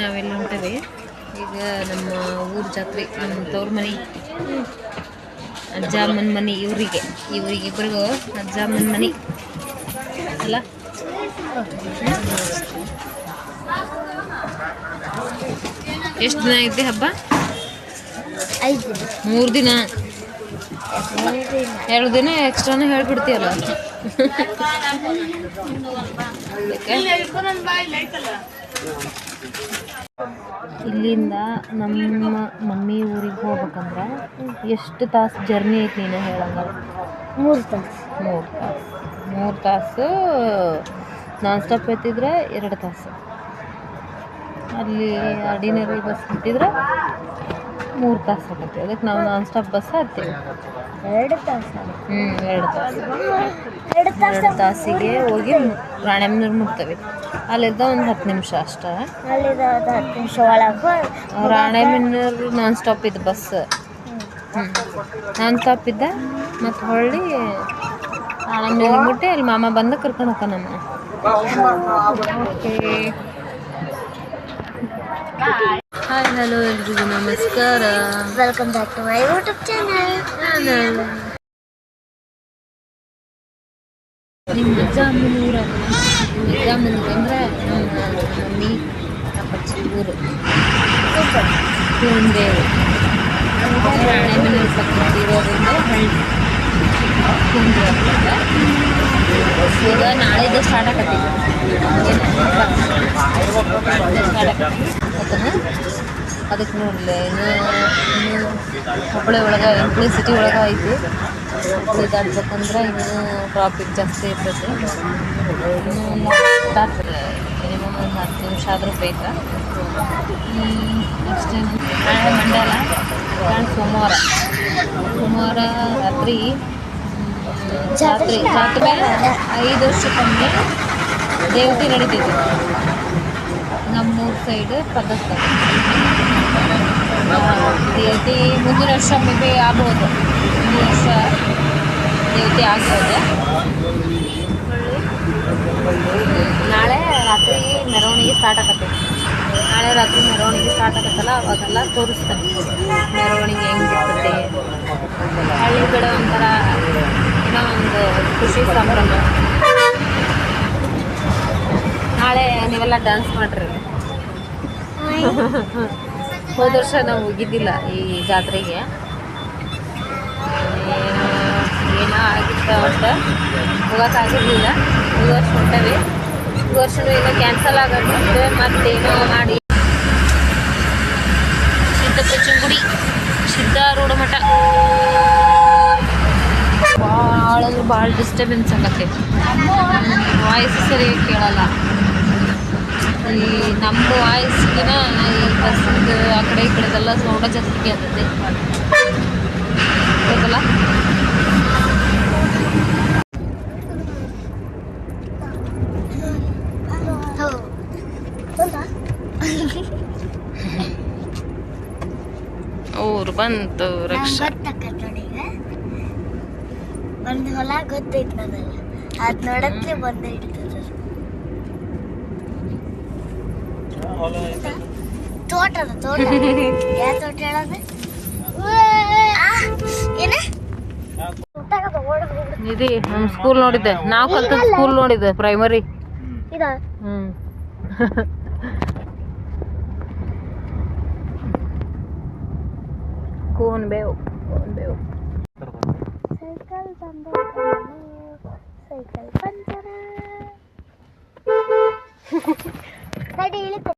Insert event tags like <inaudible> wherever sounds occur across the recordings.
ನಾವೆಲ್ಲ ಹೊಂಟೇವೆ. ಈಗ ನಮ್ಮ ಊರ ಜಾತ್ರೆ ನಮ್ಮ ತವ್ರ ಮನೆ ಅಜ್ಜಮ್ಮನ ಮನೆ ಇವರಿಗೆ. ಇವರಿಗೆ ಇಬ್ಬರಿಗೂ ಅಜ್ಜಮ್ಮನ ಮನೆ. ಅಲ್ಲ? ಎಷ್ಟು ದಿನ ಐತಿ ಹಬ್ಬ? ಮೂರು ದಿನ. ಮೂರು ದಿನ? ಎರಡು ದಿನ ಎಕ್ಸ್ಟ್ರಾನೇ ಹೇಳ್ಬಿಡ್ತೀಯಲ್ಲ. ಇಲ್ಲಿಂದ ನಮ್ಮ ಮಮ್ಮಿ ಊರಿಗೆ ಹೋಗ್ಬೇಕಂದ್ರೆ ಎಷ್ಟು ತಾಸು ಜರ್ನಿ ಐತಿ ನೀನು ಹೇಳಂಗ? ಮೂರು ತಾಸು. ಮೂರು ತಾಸು. ಮೂರು ತಾಸು ನಾನ್ ಸ್ಟಾಪ್ ಎತ್ತಿದ್ರೆ ಎರಡು ತಾಸು. ಅಲ್ಲಿ ಅಡಿನರಿ ಬಸ್ ಬಿಟ್ಟಿದ್ರೆ ಮೂರು ತಾಸು ಆಗುತ್ತೆ. ಅದಕ್ಕೆ ನಾವು ನಾನ್ ಸ್ಟಾಪ್ ಬಸ್ ಹತ್ತೀವಿ ಎರಡು ತಾಸು ಹ್ಞೂ ಎರಡು ತಾಸು. ಎರಡು ತಾಸು ತಾಸಿಗೆ ಹೋಗಿ ರಾಣೆಮ್ನೂರು ಮುಟ್ತೇವೆ. ಅಲ್ಲಿದ್ದ ಒಂದು ಹತ್ತು ನಿಮಿಷ ಅಷ್ಟೇ? ಅಲ್ಲಿದ್ದ ಒಂದು ಹತ್ತು ನಿಮಿಷ ಒಳಗೆ ಮಿನ್ನರ್ ನಾನ್ ಸ್ಟಾಪ್ ಇದ್ದ ಬಸ್. ಹ್ಞೂ ನಾನ್ ಸ್ಟಾಪ್ ಇದ್ದ ಮತ್ತು ಹೊಳ್ಳಿ ರಾಣೆಬೆನ್ನೂರು ಮುಟ್ಟಿ ಅಲ್ಲಿ ಮಾಮ ಬಂದು ಕರ್ಕೊಂಡು ಹೋಗ ನಮ್ಮ ಓಕೆ ಹಾಯ್ ಹಲೋ ಎಲ್ರಿಗೂ ನಮಸ್ಕಾರ. Welcome back to my YouTube channel ನಿಮ್ಮ ಅಜ್ಜ ಅಮ್ಮನ ಊರಾಗ ನಿಮ್ಮ ಅಜ್ಜ ಅಮ್ಮನ ಊರು ಅಂದ್ರೆ ನಮ್ಮ ಮಮ್ಮಿ ಅಪ್ಪಚ್ಚಿ ಊರು ಕುಂದೇವು ರಾಣೆಬೆನ್ನೂರು ಪಕ್ಕ ಇರೋದ್ರಿಂದ ಹಳ್ಳಿ ಕುಂದ್ರ ಈಗ ನಾಳೆದು ಸ್ಟಾರ್ಟ್ ಆಗತ್ತೆ. ಸ್ಟಾರ್ಟ್ ಆಗತ್ತೆ ಅದಕ್ಕೆ ನೋಡಲಿ ಇನ್ನು ಇನ್ನು ಹುಬ್ಬಳ್ಳಿ ಒಳಗೆ ಎಂಟ್ಲಿ ಸಿಟಿ ಒಳಗೆ ಐತಿ. ದಾಟ್ಬೇಕಂದ್ರೆ ಇನ್ನೂ ಟ್ರಾಫಿಕ್ ಜಾಸ್ತಿ ಇರ್ತೈತಿ. ಇನ್ನು ಮಿನಿಮಮ್ ಒಂದು ಹತ್ತು ನಿಮಿಷ ಆದರೂ ಬೇಕಾ? ನೆಕ್ಸ್ಟ್ ನಾಳೆ ಮಂಡೇ ಅಲ್ಲ? ನಾಳೆ ಸೋಮವಾರ. ಸೋಮವಾರ ರಾತ್ರಿ ಜಾತ್ರೆ ಜಾತ್ರೆ ಜಾತ್ರೆ ಐದು ವರ್ಷಕ್ಕೊಮ್ಮೆ ದೇವತೆ ನಡೀತಿದ್ವಿ ನಮ್ಮೂರ ಸೈಡ್ ಪದ್ಧತಿ ದೇವತೆ ಮುಂದಿನ ವರ್ಷ ಮೇ ಆಗ್ಬೋದು. ಮುಂದಿನ ವರ್ಷ ಆಗ್ತದೆ. ನಾಳೆ ರಾತ್ರಿ ಮೆರವಣಿಗೆ ಸ್ಟಾರ್ಟ್ ಆಗತ್ತೆ. ನಾಳೆ ರಾತ್ರಿ ಮೆರವಣಿಗೆ ಸ್ಟಾರ್ಟ್ ಆಗತ್ತಲ್ಲ, ಅವಾಗೆಲ್ಲ ತೋರಿಸ್ತಾರೆ. ಮೆರವಣಿಗೆ ಹೆಂಗಿರ್ತದೆ ಹಳ್ಳಿ ಕಡೆ ಒಂಥರ ಏನೋ ಒಂದು ಖುಷಿ ಸಂಭ್ರಮ. ನಾಳೆ ನೀವೆಲ್ಲ ಡ್ಯಾನ್ಸ್ ಮಾಡ್ರಿ. ಹೋದ ವರ್ಷ ನಾವು ಹೋಗಿದ್ದಿಲ್ಲ ಈ ಜಾತ್ರೆಗೆ. ಏನೋ ಏನೋ ಆಗಿತ್ತು ಒಟ್ಟು ಹೋಗೋಕ್ಕಾಗಿರಲಿಲ್ಲ. ಈ ವರ್ಷ ಹೊಂಟವಿ ಈ ವರ್ಷನೂ ಏನೋ ಕ್ಯಾನ್ಸಲ್ ಆಗತ್ತೆ ಮತ್ತೇನೋ ಮಾಡಿ. ಸಿದ್ದಪ್ಪಚ್ಚನಗುಡಿ ಸಿದ್ಧಾರೂಢ ಮಠ ಭಾಳ ಅಂದ್ರೆ ಭಾಳ ಡಿಸ್ಟರ್ಬೆನ್ಸ್ ಆಗತ್ತೆ ವಾಯ್ಸ್ ಸರಿಯಾಗಿ ಕೇಳಲ್ಲ. ಈ ನಮ್ಮ ವಾಯ್ಸ್ಗಿನ ಈ ಬಸ್ಸಿಂದು ಆ ಕಡೆ ಈ ಕಡೆದೆಲ್ಲ ಸೌಂಡ ಜಾಸ್ತಿ ಕೇಳ್ತೈತಿ ಹೌದಲ್ಲ ಅವ್ರು <laughs> ಬಂತು ರಕ್ಷಾ. ಒಂದು ಹೊಲ ಗೊತ್ತೈತಿ ನನಗೆ ಅದ್ ನೋಡತ್ಲೆ ಬಂದೇ ಹಿಡ್ತದ ತೋಟ ಅದ ತೋಟ. <laughs> ಯಾವ ತೋಟ ಹೇಳೋದು? ಏನ ನಿಧಿ ನಮ್ ಸ್ಕೂಲ್ ನೋಡಿದ್ದೆ. ನಾವು ಕಲ್ತ ಸ್ಕೂಲ್ ನೋಡಿದ್ದೆ ಪ್ರೈಮರಿ ಹ್ಮ್. ಕೋನ್ ಬೇವು ಕೋನ್ ಬೇವು. Cycle cycle puncture <laughs>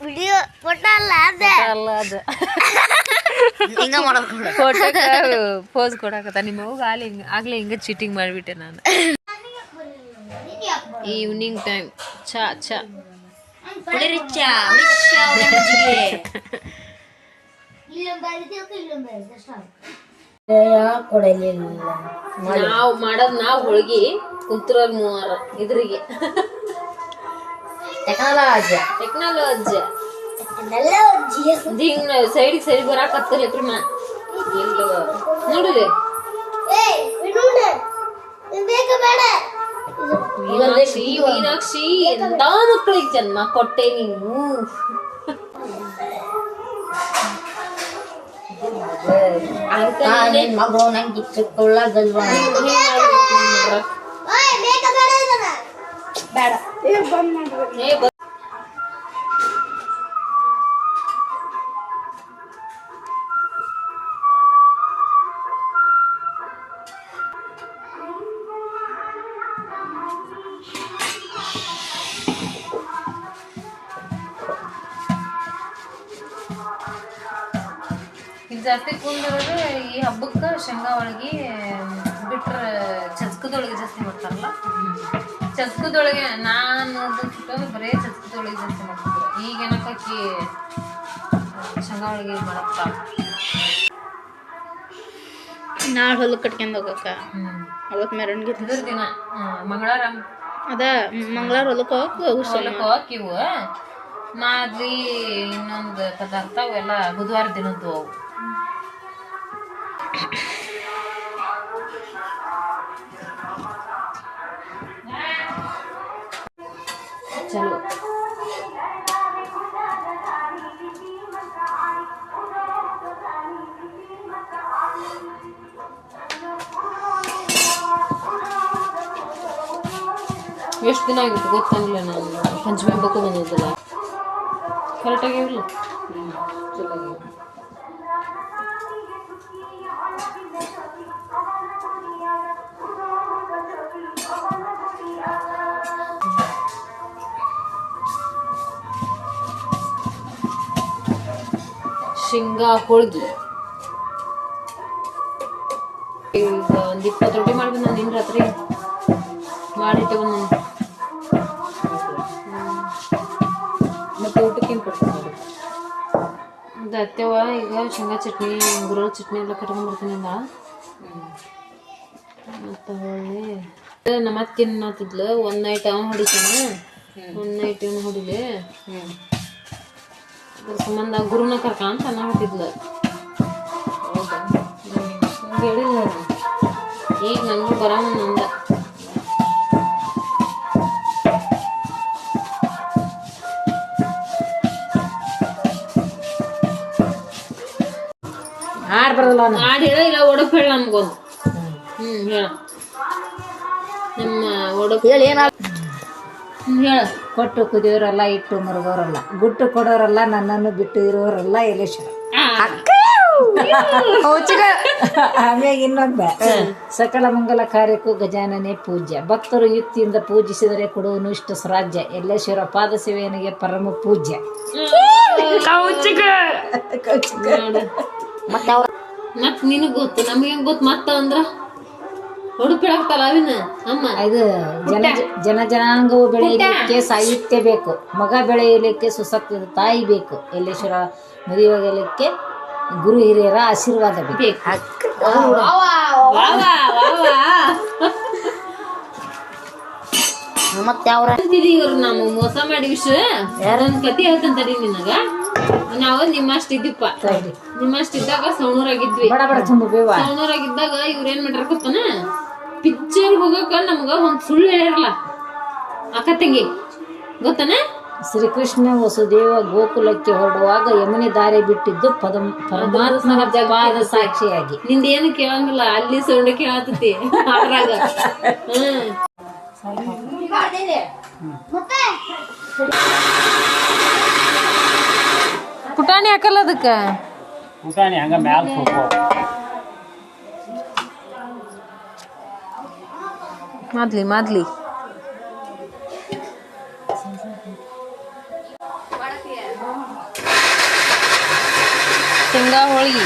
video photo ಅಲ್ಲ ಅದೇ. ಅಲ್ಲ ಅದು. <laughs> ಹಿಂಗ ಮಾಡ್ಬೇಕು ಫೋಟೋಕ್ಕೆ ಪೋಸ್ ಕೊಡಕತ್ತ? ನಿಮ್ಮ ಆಗ್ಲಿ ಹಿಂಗೆ ಆಗ್ಲೇ ಹಿಂಗೆ ಚೀಟಿಂಗ್ ಮಾಡಿಬಿಟ್ಟೆ ನಾನು. ಈವ್ನಿಂಗ್ ಟೈಮ್ ಚಾ ಚಾ. ಕುಡಿರಿ ಚಾ ಕೊಡಲಿಲ್ಲ ನಾವು ಮಾಡೋದ್ ನಾವು ಹೋಳ್ಗಿ ಕುಂತ್ರಲ್ ಮೂವರ ಇದ್ರಿಗೆ. ಟೆಕ್ನಾಲಜಿ ಟೆಕ್ನಾಲಜಿ ಎಲ್ಲ ಅಜ್ಜಿಯ ಹಿಂಗ್ ಸೈಡಿಗೆ ಸೈಡ್ ಬರಾಕತ್ತಲ್ಲ ಪ್ರೇಮ ನೋಡಿರಿ ಏಯ್ ಬಿಡುಣ ಬೇಗ ಬೇಡ ಮೀನಾಕ್ಷಿ ಮೀನಾಕ್ಷಿ ಎಂತ ಮಕ್ಕಳಿಗೆ ಜನ್ಮ ಕೊಟ್ಟೆ ನೀನು ನಿನ್ ಮಗಳು ನಂಗೆ ಇಟ್ಟುಕೊಳ್ಳಗಲ್ವಾ ಓಯ್ ಬೇಗ ಬೇಡ ಜಾಸ್ತಿ ಕುಂದಿರೋದು ಈ ಹಬ್ಬಕ್ಕೆ ಶೇಂಗಾ ಹೋಳ್ಗಿ ಬಿಟ್ರೆ ಚಸ್ಕದೊಳಗೆ ಜಾಸ್ತಿ ಮಾಡ್ತಾರಲ್ಲ? ಚಸ್ಕದೊಳಗೆ ನಾನು ಚಿಕ್ಕಂದ್ರೆ ಬರೀ ಚಸ್ಕದೊಳಗೆ ಜಾಸ್ತಿ ಮಾಡ್ತಿದ್ರು ಈಗ ಏನಕ್ಕಾಕಿ ಶೇಂಗಾ ಮಾಡಪ್ಪ ನಾಳೆ ಹೊಲಕ್ಕೆ ಕಟ್ಕೊಂಡು ಹೋಗಕ್ಕ ಅವತ್ತು ಮೆರವಣಿಗೆ ಇದ್ರ ದಿನ ಮಂಗಳವಾರ. ಅದ ಮಂಗಳವಾರ ಹೊಲಕ್ಕೆ ಹೋಗಕ್ಕೆ ಹೊಲಕ್ಕೆ ಹೋಗಿವು ಮಾದ್ರಿ ಇನ್ನೊಂದು ಪದಾರ್ಥ ಅವೆಲ್ಲ ಬುಧವಾರ ದಿನದ್ದು ಅವು. ಚಲೋ ಎಷ್ಟು ದಿನ ಆಗಿತ್ತು ಗೊತ್ತಾಗಿಲ್ಲ ನಾನು ಪಂಚಮಿ ಹಬ್ಬಕ್ಕೂ ಬಂದಿದ್ದಿಲ್ಲ. ಕರೆಕ್ಟಾಗಿ ಇರಲಿಲ್ಲ ಶೇಂಗಾ ಹೋಳ್ಗಿ. ಈಗ ಒಂದು ಇಪ್ಪತ್ತು ರೊಟ್ಟಿ ಮಾಡ್ಬೇಕು ನಾನು ನಿನ್ನ ರಾತ್ರಿ ಮಾಡಿಟ್ಟೆ ಒಂದು ಮತ್ತೆ ಊಟಕ್ಕೆ ಏನು ಕೊಡ್ತೀನಿ ಅದು ಅತ್ತೆವ ಈಗ ಶೇಂಗಾ ಚಟ್ನಿ ಗುರುಳ ಚಟ್ನಿ ಎಲ್ಲ ಕಟ್ಕೊಂಡ್ಬರ್ತೀನಿ ಅಂದ ಮತ್ತು ಹೊಳ್ಳಿ ನಮ್ಮ ಅತ್ತೆ ಏನಾತಿದ್ಲು ಒಂದು ನೈಟ್ ಅವನು ಹೊಡಿತಾನೆ. ಒಂದು ನೈಟ್ ಇವನು ಹೊಡಿಲಿ. ಅದ್ರ ಸಂಬಂಧ ಗುರುನ ಕರ್ಕ ಅಂತ ಅನ್ನತ್ತಿದ್ಲು ಹೇಳಿಲ್ಲ ನಾನು ಈಗ ನನಗೂ ಬರೋಣ ಅಂದ ಹಾಡು ಬರೋದಿಲ್ಲ ನಾನು ಮಾಡಿ ಹೇಳ ಇಲ್ಲ ಒಡಪ್ ಹೇಳ ನಮ್ಗೊಂದು ಹ್ಞೂ ಹೇಳ ನಮ್ಮ ಒಡಪ್ ಹೇಳಿ ಏನ ಹ್ಞೂ ಹೇಳ ಕೊಟ್ಟು ಕುದಿಯೋರಲ್ಲ ಇಟ್ಟು ಮರಗೋರಲ್ಲ. ಗುಟ್ಟು ಕೊಡೋರಲ್ಲ ನನ್ನನ್ನು ಬಿಟ್ಟು ಇರೋರಲ್ಲ ಯಲೇಶ್ವರ ಆಮ್ಯಾಗ ಇನ್ನೊಂದ ಸಕಲ ಮಂಗಲ ಕಾರ್ಯಕ್ಕೂ ಗಜಾನನೆ ಪೂಜ್ಯ. ಭಕ್ತರು ಯುಕ್ತಿಯಿಂದ ಪೂಜಿಸಿದರೆ ಕೊಡುವನು ಇಷ್ಟು ಸ್ವರಾಜ್ಯ. ಎಲ್ಲೇಶ್ವರ ಪಾದ ಸೇವೆಯನಿಗೆ ಪರಮ ಪೂಜ್ಯ. ಮತ್ತೆ ನಿನಗ್ ಗೊತ್ತು ನಮಗೆ ಗೊತ್ತು? ಮತ್ತ ಅಂದ್ರ ಹೊಡಪಿಡಾಕ್ತಲ್ಲ ಅವಿನ? ಅಮ್ಮ. ಇದು ಜನ ಜನ ಜನಾಂಗವು ಬೆಳೆಯಲಿಕ್ಕೆ ಸಾಹಿತ್ಯ ಬೇಕು. ಮಗ ಬೆಳೆಯಲಿಕ್ಕೆ ಸುಸಕ್ತ ತಾಯಿ ಬೇಕು. ಎಲ್ಲೇಶ್ವರ ಮದುವೆಗಲಿಕ್ಕೆ ಗುರು ಹಿರಿಯರ ಆಶೀರ್ವಾದ ಬೇಕು. ಮತ್ತೆ ಅವ್ರ ಇವ್ರು ನಮ್ಮ ಮೋಸ ಮಾಡಿ ವಿಷಯ ಯಾರೊಂದ್ ಕತಿ ಹೇಳ್ತಂತಾರಿ ನಿನಗ. ನಾವು ನಿಮ್ಮಷ್ಟು ಇದ್ದಿಪ್ಪ. ನಿಮ್ಮಷ್ಟು ಇದ್ದಾಗ ಸೌಣೂರಾಗಿದ್ವಿ ಸೌಣೂರಾಗಿದ್ದಾಗ ಇವ್ರ ಏನ್ ಮಾಡ್ಯಾರ ಗೊತ್ತನ? ಪಿಕ್ಚರ್ ಹೋಗಕ್ಕ ನಮ್ಗ ಒಂದ್ ಸುಳ್ಳು ಹೇಳ್ಯಾರಲ್ಲ. ಅಕ್ಕ ತಂಗಿ ಗೊತ್ತನ? ಶ್ರೀಕೃಷ್ಣ ವಸುದೇವ ಗೋಕುಲಕ್ಕೆ ಹೊರಡುವಾಗ ಯಮುನೆ ದಾರಿ ಬಿಟ್ಟಿದ್ದು ಪದ ಪರಮಾತ್ಮನ ಪಾದ ಸಾಕ್ಷಿಯಾಗಿ. ನಿಂದ ಏನು ಕೇಳಂಗಿಲ್ಲ ಅಲ್ಲಿ ಸೌಂಡ್ ಕೇಳತತಿ ಅದ್ರಾಗ. <laughs> ಪುಟಾಣಿ ಹಾಕಲ್ಲ ಅದಕ್ಕೆ? ಪುಟಾಣಿ ಹಂಗ ಮ್ಯಾಲ ಹೋಗೋ ಮಾದ್ಲಿ ಮಾದ್ಲಿ ಶೇಂಗಾ ಹೋಳಿಗೆ